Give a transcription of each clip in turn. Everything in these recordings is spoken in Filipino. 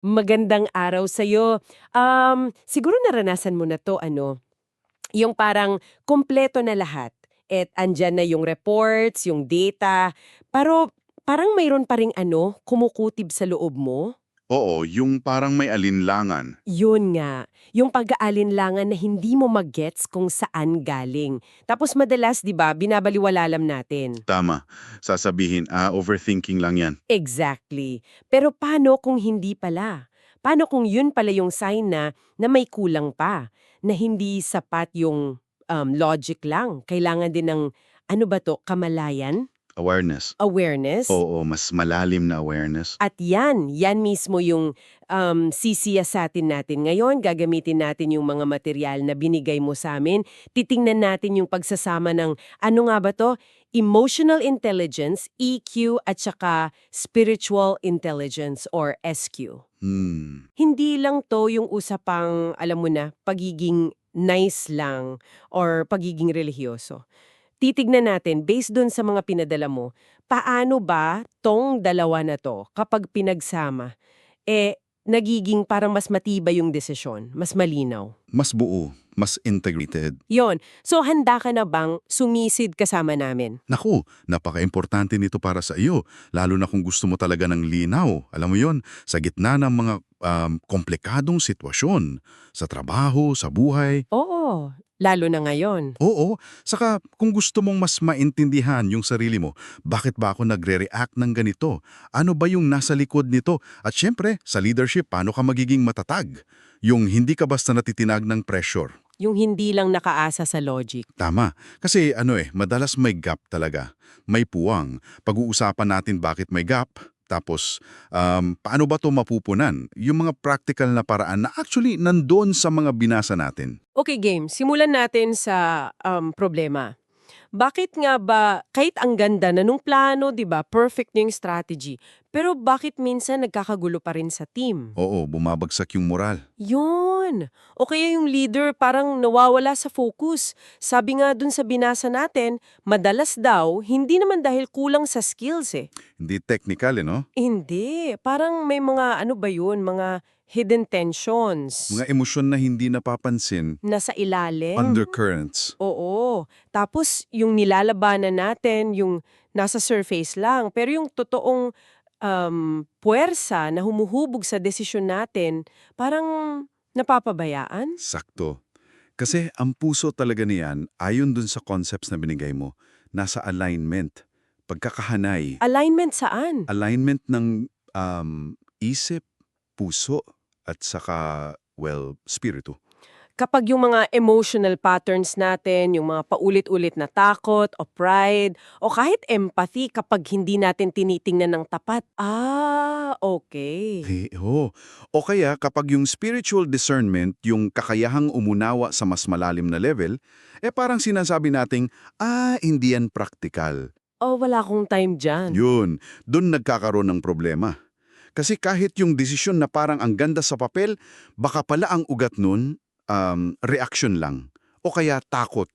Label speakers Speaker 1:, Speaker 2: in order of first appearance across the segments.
Speaker 1: Magandang araw sa'yo. Um, siguro naranasan mo na to, ano, yung parang kompleto na lahat. At andyan na yung reports, yung data, pero parang mayroon pa ring ano, kumukutib sa loob mo.
Speaker 2: Oo, yung parang may alinlangan.
Speaker 1: Yun nga, yung pag-aalinlangan na hindi mo mag-gets kung saan galing. Tapos madalas, di ba, binabaliwalalam natin.
Speaker 2: Tama. Sasabihin, ah, overthinking lang yan.
Speaker 1: Exactly. Pero paano kung hindi pala? Paano kung yun pala yung sign na, na may kulang pa? Na hindi sapat yung um, logic lang. Kailangan din ng, ano ba to, kamalayan?
Speaker 2: Awareness.
Speaker 1: Awareness?
Speaker 2: Oo, mas malalim na awareness.
Speaker 1: At yan, yan mismo yung um, sisiyasatin natin. Ngayon, gagamitin natin yung mga material na binigay mo sa amin. Titingnan natin yung pagsasama ng, ano nga ba to? Emotional Intelligence, EQ, at saka Spiritual Intelligence or SQ.
Speaker 2: Hmm.
Speaker 1: Hindi lang to yung usapang, alam mo na, pagiging nice lang or pagiging relihiyoso. Titignan natin, based dun sa mga pinadala mo, paano ba tong dalawa na to, kapag pinagsama, eh, nagiging parang mas matibay yung desisyon, mas malinaw.
Speaker 2: Mas buo, mas integrated.
Speaker 1: Yon. So, handa ka na bang sumisid kasama namin?
Speaker 2: Naku, napaka-importante nito para sa iyo, lalo na kung gusto mo talaga ng linaw. Alam mo yon, sa gitna ng mga um, komplikadong sitwasyon, sa trabaho, sa buhay.
Speaker 1: Oo, lalo na ngayon.
Speaker 2: Oo, saka kung gusto mong mas maintindihan yung sarili mo, bakit ba ako nagre-react ng ganito? Ano ba yung nasa likod nito? At syempre, sa leadership, paano ka magiging matatag? Yung hindi ka basta natitinag ng pressure.
Speaker 1: Yung hindi lang nakaasa sa logic.
Speaker 2: Tama. Kasi ano eh, madalas may gap talaga. May puwang. Pag-uusapan natin bakit may gap, tapos um, paano ba to mapupunan? Yung mga practical na paraan na actually nandoon sa mga binasa natin.
Speaker 1: Okay, game. Simulan natin sa um, problema. Bakit nga ba, kahit ang ganda na nung plano, di ba, perfect na yung strategy, pero bakit minsan nagkakagulo pa rin sa team?
Speaker 2: Oo, bumabagsak yung moral.
Speaker 1: Yun! O kaya yung leader parang nawawala sa focus. Sabi nga dun sa binasa natin, madalas daw, hindi naman dahil kulang sa skills eh.
Speaker 2: Hindi technical eh, no?
Speaker 1: Hindi. Parang may mga, ano ba yun, mga hidden tensions.
Speaker 2: Mga emosyon na hindi napapansin,
Speaker 1: Nasa ilalim.
Speaker 2: undercurrents.
Speaker 1: Oo. Tapos, yung nilalabanan natin, yung nasa surface lang. Pero yung totoong um, puwersa na humuhubog sa desisyon natin, parang napapabayaan.
Speaker 2: Sakto. Kasi ang puso talaga niyan, ayon dun sa concepts na binigay mo, nasa alignment, pagkakahanay,
Speaker 1: Alignment saan?
Speaker 2: alignment ng um, isip, puso, at saka, well, spiritu.
Speaker 1: Kapag yung mga emotional patterns natin, yung mga paulit-ulit na takot o pride, o kahit empathy kapag hindi natin tinitingnan ng tapat. Ah, okay.
Speaker 2: Eh, oh. O kaya kapag yung spiritual discernment, yung kakayahang umunawa sa mas malalim na level, eh parang sinasabi nating, ah, hindi yan praktikal.
Speaker 1: Oh, wala akong time dyan.
Speaker 2: Yun, dun nagkakaroon ng problema. Kasi kahit yung desisyon na parang ang ganda sa papel, baka pala ang ugat nun, um, reaction lang. O kaya takot.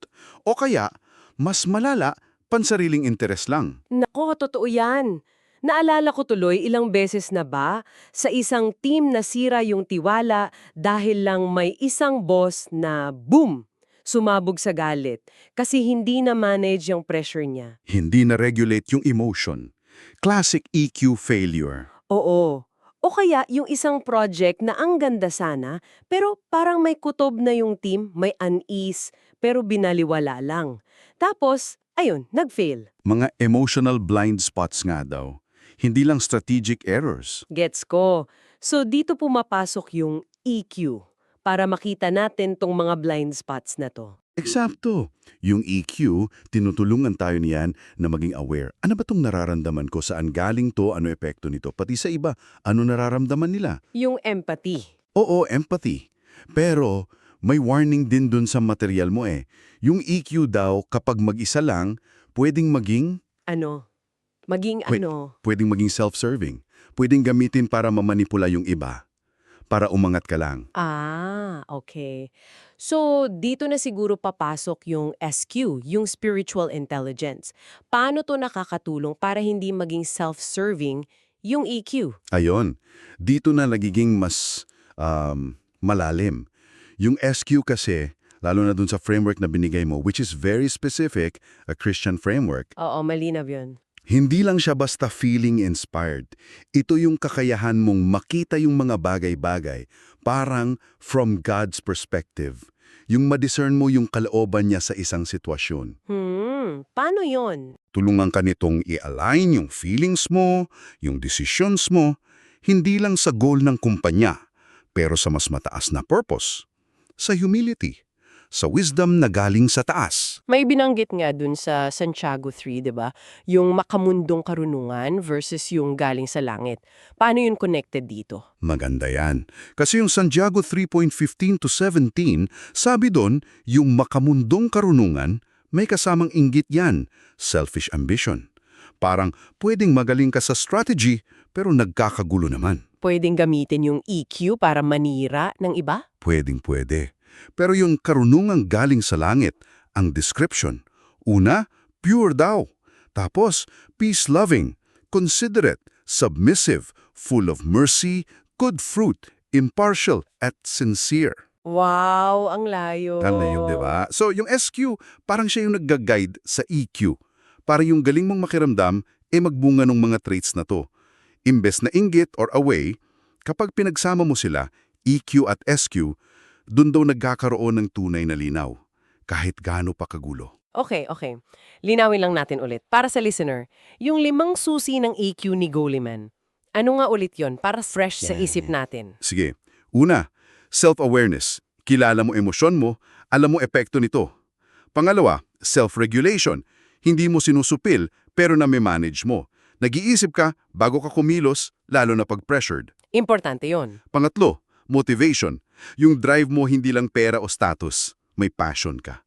Speaker 2: O kaya, mas malala, pansariling interes lang.
Speaker 1: Nako, totoo yan. Naalala ko tuloy ilang beses na ba sa isang team na sira yung tiwala dahil lang may isang boss na boom, sumabog sa galit kasi hindi na manage yung pressure niya.
Speaker 2: Hindi na-regulate yung emotion. Classic EQ failure.
Speaker 1: Oo. O kaya yung isang project na ang ganda sana pero parang may kutob na yung team, may unease pero binaliwala lang. Tapos, ayun, nag-fail.
Speaker 2: Mga emotional blind spots nga daw. Hindi lang strategic errors.
Speaker 1: Gets ko. So dito pumapasok yung EQ para makita natin tong mga blind spots na to.
Speaker 2: Eksakto. Yung EQ, tinutulungan tayo niyan na maging aware. Ano ba tong nararamdaman ko? Saan galing to? Ano epekto nito? Pati sa iba, ano nararamdaman nila?
Speaker 1: Yung empathy.
Speaker 2: Oo, empathy. Pero may warning din dun sa material mo eh. Yung EQ daw, kapag mag-isa lang, pwedeng maging,
Speaker 1: Ano? Maging
Speaker 2: Wait.
Speaker 1: ano?
Speaker 2: pwedeng maging self-serving. Pwedeng gamitin para mamanipula yung iba. Para umangat ka lang.
Speaker 1: Ah, okay. So, dito na siguro papasok yung SQ, yung spiritual intelligence. Paano to nakakatulong para hindi maging self-serving yung EQ.
Speaker 2: Ayon, dito na nagiging mas um, malalim. Yung SQ kasi, lalo na dun sa framework na binigay mo, which is very specific, a Christian framework,
Speaker 1: Oo, malinaw yun.
Speaker 2: Hindi lang siya basta feeling inspired. Ito yung kakayahan mong makita yung mga bagay-bagay, parang from God's perspective. Yung madiscern mo yung kalooban niya sa isang sitwasyon.
Speaker 1: Hmm, paano yon?
Speaker 2: Tulungan ka nitong i-align yung feelings mo, yung decisions mo, hindi lang sa goal ng kumpanya, pero sa mas mataas na purpose. Sa humility, sa wisdom na galing sa taas.
Speaker 1: May binanggit nga dun sa Santiago 3, di ba? Yung makamundong karunungan versus yung galing sa langit. Paano yun connected dito?
Speaker 2: Maganda yan. Kasi yung Santiago 3.15 to 17, sabi doon, yung makamundong karunungan, may kasamang inggit yan, selfish ambition. Parang pwedeng magaling ka sa strategy, pero nagkakagulo naman.
Speaker 1: Pwedeng gamitin yung EQ para manira ng iba?
Speaker 2: Pwedeng pwede. Pero yung karunungang galing sa langit, ang description, una, pure daw. Tapos, peace-loving, considerate, submissive, full of mercy, good fruit, impartial, at sincere.
Speaker 1: Wow, ang layo.
Speaker 2: Tama yun, di ba? So, yung SQ, parang siya yung nagga-guide sa EQ. Para yung galing mong makiramdam, eh magbunga ng mga traits na to. Imbes na inggit or away, kapag pinagsama mo sila, EQ at SQ, dun daw nagkakaroon ng tunay na linaw. Kahit gaano pa kagulo.
Speaker 1: Okay, okay. Linawin lang natin ulit. Para sa listener, yung limang susi ng EQ ni Goleman, ano nga ulit yon para fresh sa isip natin?
Speaker 2: Sige. Una, self-awareness. Kilala mo emosyon mo, alam mo epekto nito. Pangalawa, self-regulation. Hindi mo sinusupil, pero na-manage mo. Nag-iisip ka bago ka kumilos, lalo na pag-pressured.
Speaker 1: Importante yon.
Speaker 2: Pangatlo, motivation. Yung drive mo hindi lang pera o status, may passion ka.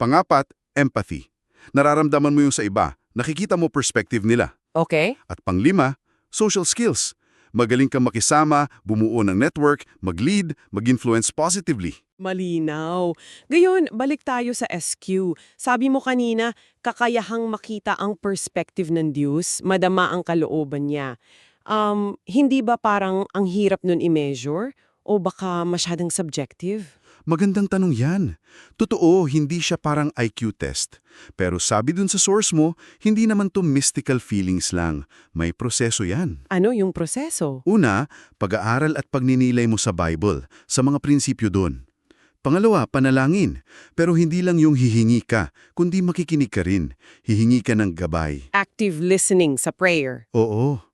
Speaker 2: Pangapat, empathy. Nararamdaman mo yung sa iba, nakikita mo perspective nila.
Speaker 1: Okay?
Speaker 2: At panglima, social skills. Magaling kang makisama, bumuo ng network, mag-lead, mag-influence positively.
Speaker 3: Malinaw. Gayon, balik tayo sa SQ. Sabi mo kanina, kakayahang makita ang perspective ng Diyos, madama ang kalooban niya. Um, hindi ba parang ang hirap nun i-measure? O baka masyadong subjective?
Speaker 2: Magandang tanong yan. Totoo, hindi siya parang IQ test. Pero sabi dun sa source mo, hindi naman to mystical feelings lang. May proseso yan.
Speaker 3: Ano yung proseso?
Speaker 2: Una, pag-aaral at pagninilay mo sa Bible, sa mga prinsipyo doon. Pangalawa, panalangin. Pero hindi lang yung hihingi ka, kundi makikinig ka rin. Hihingi ka ng gabay.
Speaker 3: Active listening sa prayer.
Speaker 2: Oo.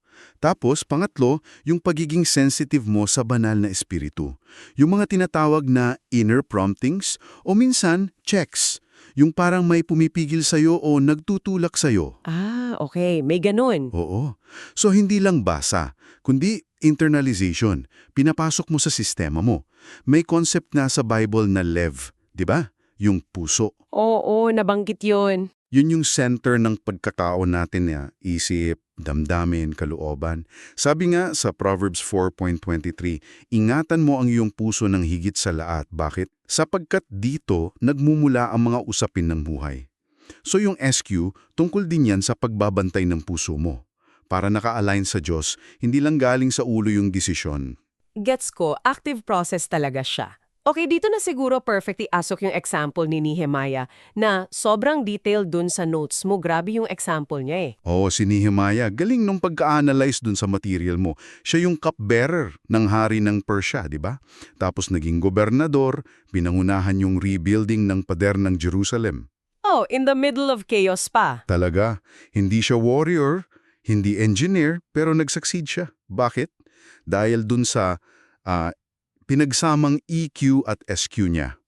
Speaker 2: Tapos, pangatlo, yung pagiging sensitive mo sa banal na espiritu. Yung mga tinatawag na inner promptings o minsan checks. Yung parang may pumipigil sa'yo o nagtutulak sa'yo.
Speaker 3: Ah, okay. May ganun.
Speaker 2: Oo. So hindi lang basa, kundi internalization. Pinapasok mo sa sistema mo. May concept na sa Bible na lev, di ba? Yung puso.
Speaker 3: Oo, nabanggit yon.
Speaker 2: Yun yung center ng pagkatao natin ya, isip, damdamin, kalooban. Sabi nga sa Proverbs 4.23, ingatan mo ang iyong puso ng higit sa lahat. Bakit? Sapagkat dito nagmumula ang mga usapin ng buhay. So yung SQ, tungkol din yan sa pagbabantay ng puso mo. Para naka-align sa Diyos, hindi lang galing sa ulo yung desisyon.
Speaker 1: Gets ko, active process talaga siya. Okay, dito na siguro perfectly asok yung example ni Nehemiah na sobrang detailed dun sa notes mo. Grabe yung example niya eh.
Speaker 2: Oo, si Nehemiah, galing nung pagka-analyze dun sa material mo. Siya yung cupbearer ng hari ng Persia, di ba? Tapos naging gobernador, pinangunahan yung rebuilding ng pader ng Jerusalem.
Speaker 1: Oh, in the middle of chaos pa.
Speaker 2: Talaga, hindi siya warrior, hindi engineer, pero nag-succeed siya. Bakit? Dahil dun sa ah, pinagsamang EQ at SQ niya.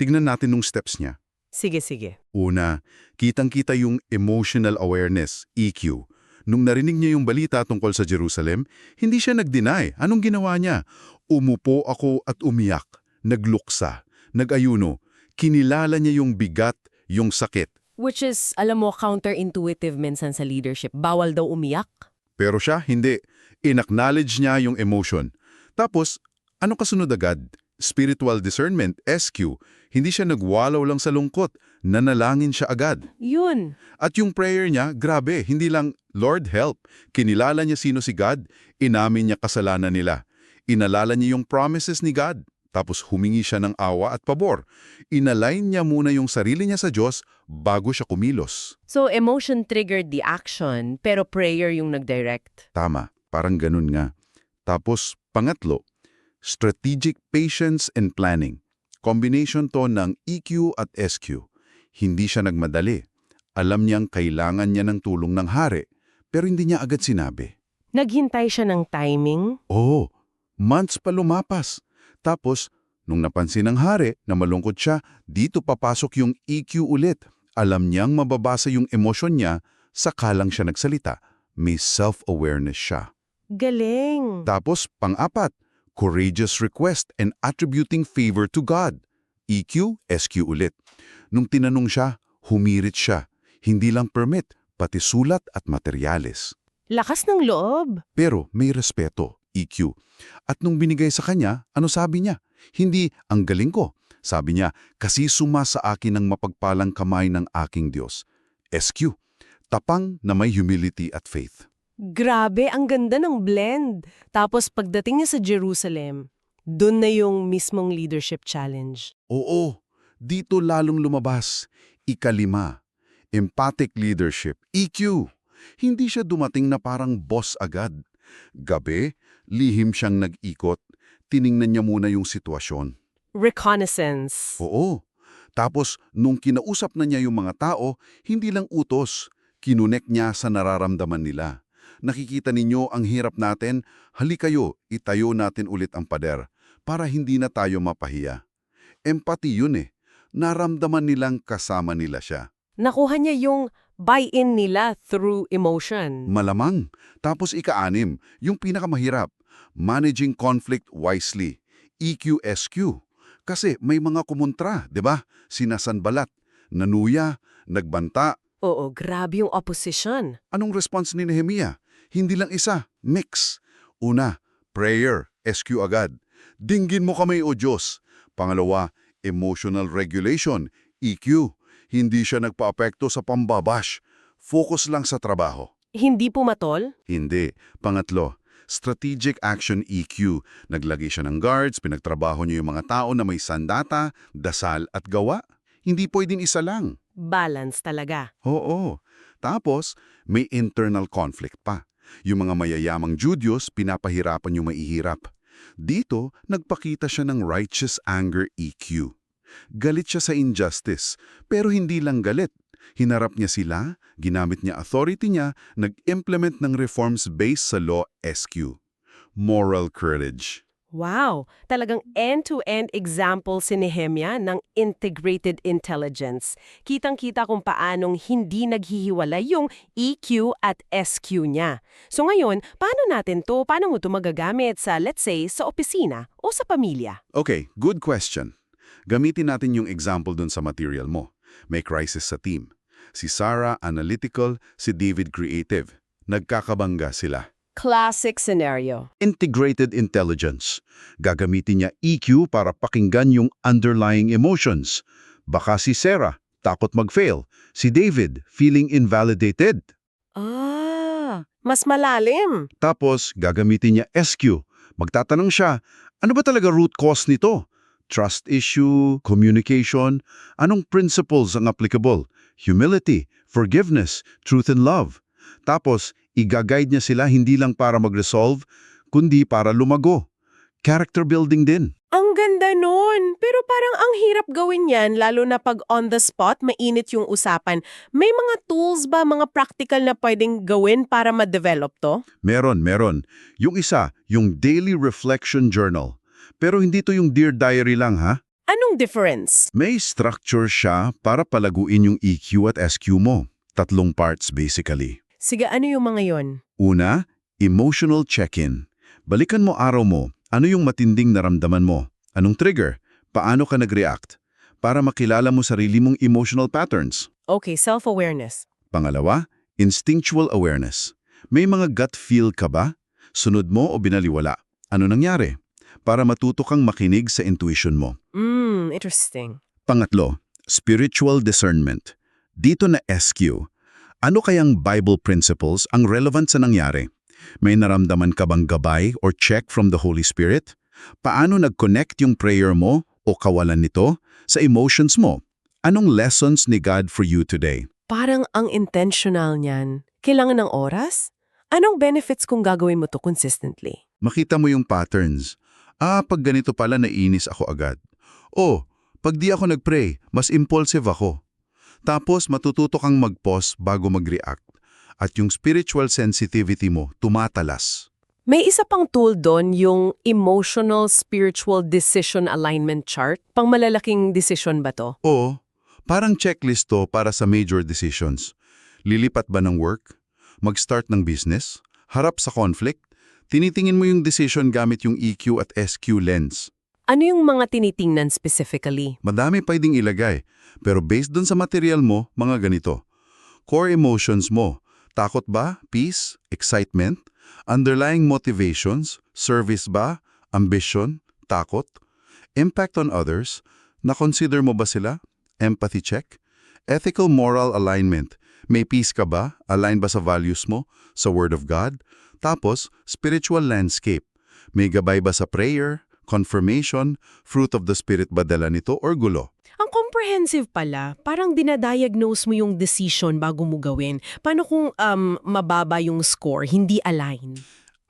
Speaker 2: Tignan natin nung steps niya.
Speaker 1: Sige, sige.
Speaker 2: Una, kitang-kita yung emotional awareness, EQ. Nung narinig niya yung balita tungkol sa Jerusalem, hindi siya nag-deny. Anong ginawa niya? Umupo ako at umiyak. Nagluksa. Nag-ayuno. Kinilala niya yung bigat, yung sakit.
Speaker 1: Which is, alam mo, counterintuitive minsan sa leadership. Bawal daw umiyak.
Speaker 2: Pero siya, hindi. Inacknowledge niya yung emotion. Tapos, ano kasunod agad? Spiritual discernment, SQ. Hindi siya nagwalaw lang sa lungkot. nanalangin siya agad.
Speaker 1: Yun.
Speaker 2: At yung prayer niya, grabe, hindi lang, Lord help. Kinilala niya sino si God, inamin niya kasalanan nila. Inalala niya yung promises ni God, tapos humingi siya ng awa at pabor. Inalign niya muna yung sarili niya sa Diyos bago siya kumilos.
Speaker 1: So, emotion triggered the action, pero prayer yung nag-direct.
Speaker 2: Tama, parang ganun nga. Tapos, pangatlo, strategic patience and planning. Combination to ng EQ at SQ. Hindi siya nagmadali. Alam niyang kailangan niya ng tulong ng hari, pero hindi niya agad sinabi.
Speaker 1: Naghintay siya ng timing?
Speaker 2: Oo, months pa lumapas. Tapos, nung napansin ng hari na malungkot siya, dito papasok yung EQ ulit. Alam niyang mababasa yung emosyon niya, saka lang siya nagsalita. May self-awareness siya.
Speaker 1: Galing.
Speaker 2: Tapos, pang-apat, courageous request and attributing favor to God. EQ, SQ ulit. Nung tinanong siya, humirit siya. Hindi lang permit, pati sulat at materyales.
Speaker 1: Lakas ng loob.
Speaker 2: Pero may respeto, EQ. At nung binigay sa kanya, ano sabi niya? Hindi, ang galing ko. Sabi niya, kasi suma sa akin ang mapagpalang kamay ng aking Diyos. SQ, tapang na may humility at faith.
Speaker 1: Grabe, ang ganda ng blend. Tapos pagdating niya sa Jerusalem, dun na yung mismong leadership challenge.
Speaker 2: Oo, dito lalong lumabas. Ikalima, empathic leadership, EQ. Hindi siya dumating na parang boss agad. Gabi, lihim siyang nag-ikot. Tiningnan niya muna yung sitwasyon.
Speaker 1: Reconnaissance.
Speaker 2: Oo. Tapos, nung kinausap na niya yung mga tao, hindi lang utos. Kinunek niya sa nararamdaman nila. Nakikita ninyo ang hirap natin, hali kayo, itayo natin ulit ang pader para hindi na tayo mapahiya. Empathy yun eh. Naramdaman nilang kasama nila siya.
Speaker 1: Nakuha niya yung buy-in nila through emotion.
Speaker 2: Malamang. Tapos ika-anim, yung pinakamahirap, managing conflict wisely. EQ-SQ. Kasi may mga kumontra, di ba? Sinasanbalat, nanuya, nagbanta.
Speaker 1: Oo, grabe yung opposition.
Speaker 2: Anong response ni Nehemia? Hindi lang isa, mix. Una, prayer, SQ agad. Dinggin mo kami o Diyos. Pangalawa, emotional regulation, EQ. Hindi siya nagpaapekto sa pambabash. Focus lang sa trabaho.
Speaker 1: Hindi pumatol?
Speaker 2: Hindi. Pangatlo, strategic action EQ. Naglagay siya ng guards, pinagtrabaho niya yung mga tao na may sandata, dasal at gawa. Hindi pwedeng isa lang.
Speaker 1: Balance talaga.
Speaker 2: Oo. Tapos, may internal conflict pa. Yung mga mayayamang Judyos, pinapahirapan yung maihirap. Dito, nagpakita siya ng righteous anger EQ. Galit siya sa injustice, pero hindi lang galit. Hinarap niya sila, ginamit niya authority niya, nag-implement ng reforms based sa law SQ. Moral courage.
Speaker 1: Wow! Talagang end-to-end example si Nehemia ng integrated intelligence. Kitang-kita kung paanong hindi naghihiwalay yung EQ at SQ niya. So ngayon, paano natin to, paano mo to magagamit sa, let's say, sa opisina o sa pamilya?
Speaker 2: Okay, good question. Gamitin natin yung example dun sa material mo. May crisis sa team. Si Sarah, analytical, si David, creative. Nagkakabangga sila.
Speaker 1: Classic scenario.
Speaker 2: Integrated intelligence. Gagamitin niya EQ para pakinggan yung underlying emotions. Baka si Sarah, takot mag-fail. Si David, feeling invalidated.
Speaker 1: Ah, mas malalim.
Speaker 2: Tapos, gagamitin niya SQ. Magtatanong siya, ano ba talaga root cause nito? Trust issue, communication, anong principles ang applicable? Humility, forgiveness, truth and love. Tapos, igaguide niya sila hindi lang para mag-resolve, kundi para lumago. Character building din.
Speaker 1: Ang ganda nun. Pero parang ang hirap gawin yan, lalo na pag on the spot, mainit yung usapan. May mga tools ba, mga practical na pwedeng gawin para ma-develop to?
Speaker 2: Meron, meron. Yung isa, yung Daily Reflection Journal. Pero hindi to yung Dear Diary lang ha.
Speaker 1: Anong difference?
Speaker 2: May structure siya para palaguin yung EQ at SQ mo. Tatlong parts basically.
Speaker 1: Sige, ano yung mga yon?
Speaker 2: Una, emotional check-in. Balikan mo araw mo, ano yung matinding naramdaman mo? Anong trigger? Paano ka nag-react? Para makilala mo sarili mong emotional patterns.
Speaker 1: Okay, self-awareness.
Speaker 2: Pangalawa, instinctual awareness. May mga gut feel ka ba? Sunod mo o binaliwala? Ano nangyari? Para matuto kang makinig sa intuition mo.
Speaker 1: Hmm, interesting.
Speaker 2: Pangatlo, spiritual discernment. Dito na SQ. Ano kayang Bible principles ang relevant sa nangyari? May naramdaman ka bang gabay or check from the Holy Spirit? Paano nag-connect yung prayer mo o kawalan nito sa emotions mo? Anong lessons ni God for you today?
Speaker 4: Parang ang intentional niyan. Kailangan ng oras? Anong benefits kung gagawin mo to consistently?
Speaker 2: Makita mo yung patterns. Ah, pag ganito pala nainis ako agad. Oh, pag di ako nag-pray, mas impulsive ako. Tapos matututo kang mag-pause bago mag-react. At yung spiritual sensitivity mo tumatalas.
Speaker 4: May isa pang tool doon yung Emotional Spiritual Decision Alignment Chart. Pang malalaking decision ba to?
Speaker 2: Oo, parang checklist to para sa major decisions. Lilipat ba ng work? Mag-start ng business? Harap sa conflict? Tinitingin mo yung decision gamit yung EQ at SQ lens.
Speaker 4: Ano yung mga tinitingnan specifically?
Speaker 2: Madami pwedeng ilagay, pero based dun sa material mo, mga ganito. Core emotions mo, takot ba, peace, excitement, underlying motivations, service ba, ambition, takot, impact on others, na-consider mo ba sila, empathy check, ethical moral alignment, may peace ka ba, align ba sa values mo, sa Word of God, tapos spiritual landscape, may gabay ba sa prayer, confirmation, fruit of the Spirit ba dala nito or gulo?
Speaker 1: Ang comprehensive pala, parang dinadiagnose mo yung decision bago mo gawin. Paano kung um, mababa yung score, hindi align?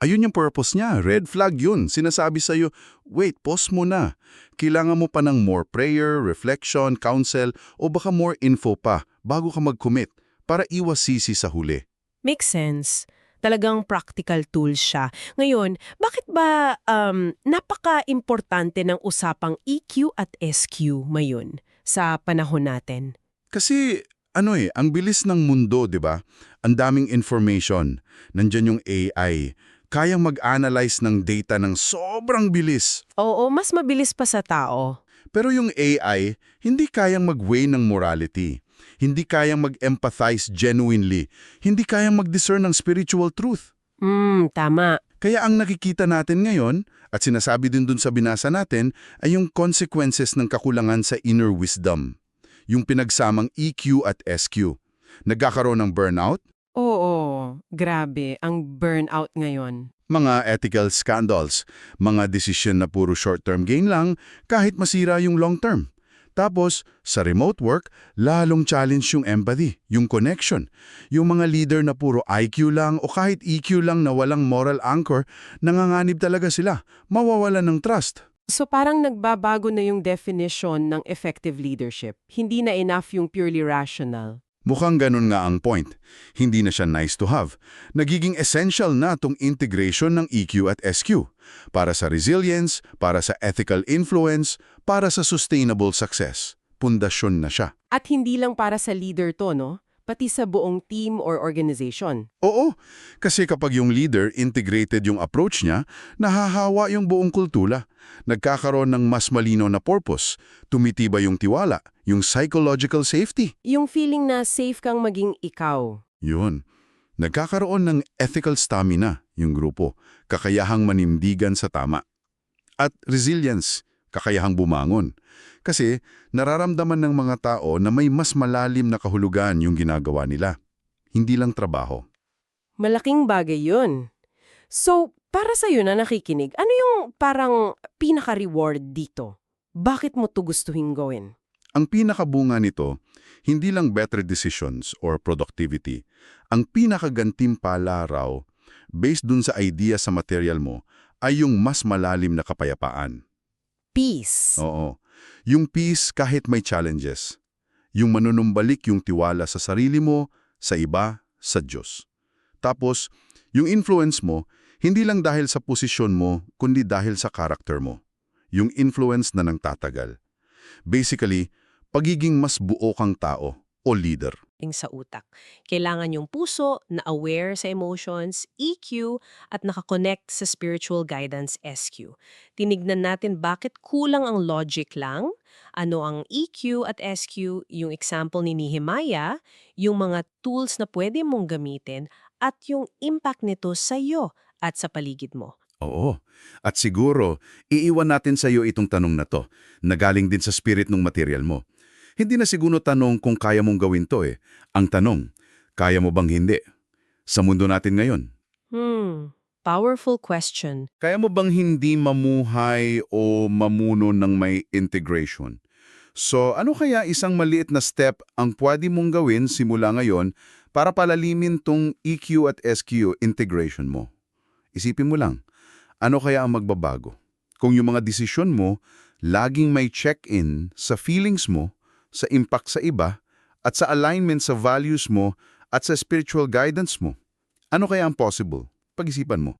Speaker 2: Ayun yung purpose niya, red flag yun. Sinasabi sa'yo, wait, pause mo na. Kailangan mo pa ng more prayer, reflection, counsel, o baka more info pa bago ka mag-commit para iwas sisi sa huli.
Speaker 1: Makes sense. Talagang practical tool siya. Ngayon, bakit ba um, napaka-importante ng usapang EQ at SQ mayon sa panahon natin?
Speaker 2: Kasi ano eh, ang bilis ng mundo, 'di ba? Ang daming information. Nandiyan yung AI. Kayang mag-analyze ng data ng sobrang bilis.
Speaker 1: Oo, mas mabilis pa sa tao.
Speaker 2: Pero yung AI, hindi kayang mag-weigh ng morality. Hindi kayang mag-empathize genuinely. Hindi kayang mag-discern ng spiritual truth.
Speaker 1: Hmm, tama.
Speaker 2: Kaya ang nakikita natin ngayon, at sinasabi din dun sa binasa natin, ay yung consequences ng kakulangan sa inner wisdom. Yung pinagsamang EQ at SQ. Nagkakaroon ng burnout,
Speaker 3: Oo, grabe, ang burnout ngayon.
Speaker 2: mga ethical scandals, mga desisyon na puro short-term gain lang kahit masira yung long-term. Tapos, sa remote work, lalong challenge yung empathy, yung connection. Yung mga leader na puro IQ lang o kahit EQ lang na walang moral anchor, nanganganib talaga sila, mawawalan ng trust.
Speaker 3: So parang nagbabago na yung definition ng effective leadership. Hindi na enough yung purely rational.
Speaker 2: Mukhang ganun nga ang point. Hindi na siya nice to have. Nagiging essential na tong integration ng EQ at SQ para sa resilience, para sa ethical influence, para sa sustainable success. Pundasyon na siya.
Speaker 3: At hindi lang para sa leader to, no? Pati sa buong team or organization.
Speaker 2: Oo, kasi kapag yung leader integrated yung approach niya, nahahawa yung buong kultura. Nagkakaroon ng mas malino na purpose, tumitiba yung tiwala, yung psychological safety.
Speaker 3: Yung feeling na safe kang maging ikaw.
Speaker 2: Yun. Nagkakaroon ng ethical stamina yung grupo, kakayahang manimdigan sa tama. At resilience, kakayahang bumangon. Kasi nararamdaman ng mga tao na may mas malalim na kahulugan yung ginagawa nila. Hindi lang trabaho.
Speaker 1: Malaking bagay yun. So, para sa'yo na nakikinig, ano yung parang pinaka-reward dito? Bakit mo to gustuhin gawin?
Speaker 2: Ang pinakabunga nito, hindi lang better decisions or productivity. Ang pinakagantimpala raw, based dun sa idea sa material mo, ay yung mas malalim na kapayapaan.
Speaker 1: Peace.
Speaker 2: Oo. Yung peace kahit may challenges. Yung manunumbalik yung tiwala sa sarili mo, sa iba, sa Diyos. Tapos, yung influence mo, hindi lang dahil sa posisyon mo, kundi dahil sa karakter mo. Yung influence na nang tatagal. Basically, pagiging mas buo kang tao o leader.
Speaker 4: sa utak. Kailangan yung puso na aware sa emotions, EQ, at nakakonect sa spiritual guidance, SQ. Tinignan natin bakit kulang ang logic lang, ano ang EQ at SQ, yung example ni Nehemiah, yung mga tools na pwede mong gamitin, at yung impact nito sa iyo at sa paligid mo.
Speaker 2: Oo. At siguro, iiwan natin sa iyo itong tanong na to, na galing din sa spirit ng material mo. Hindi na siguro tanong kung kaya mong gawin to eh. Ang tanong, kaya mo bang hindi? Sa mundo natin ngayon.
Speaker 4: Hmm, powerful question.
Speaker 2: Kaya mo bang hindi mamuhay o mamuno ng may integration? So, ano kaya isang maliit na step ang pwede mong gawin simula ngayon para palalimin tong EQ at SQ integration mo? Isipin mo lang, ano kaya ang magbabago? Kung yung mga desisyon mo, laging may check-in sa feelings mo, sa impact sa iba, at sa alignment sa values mo at sa spiritual guidance mo, ano kaya ang possible? Pag-isipan mo.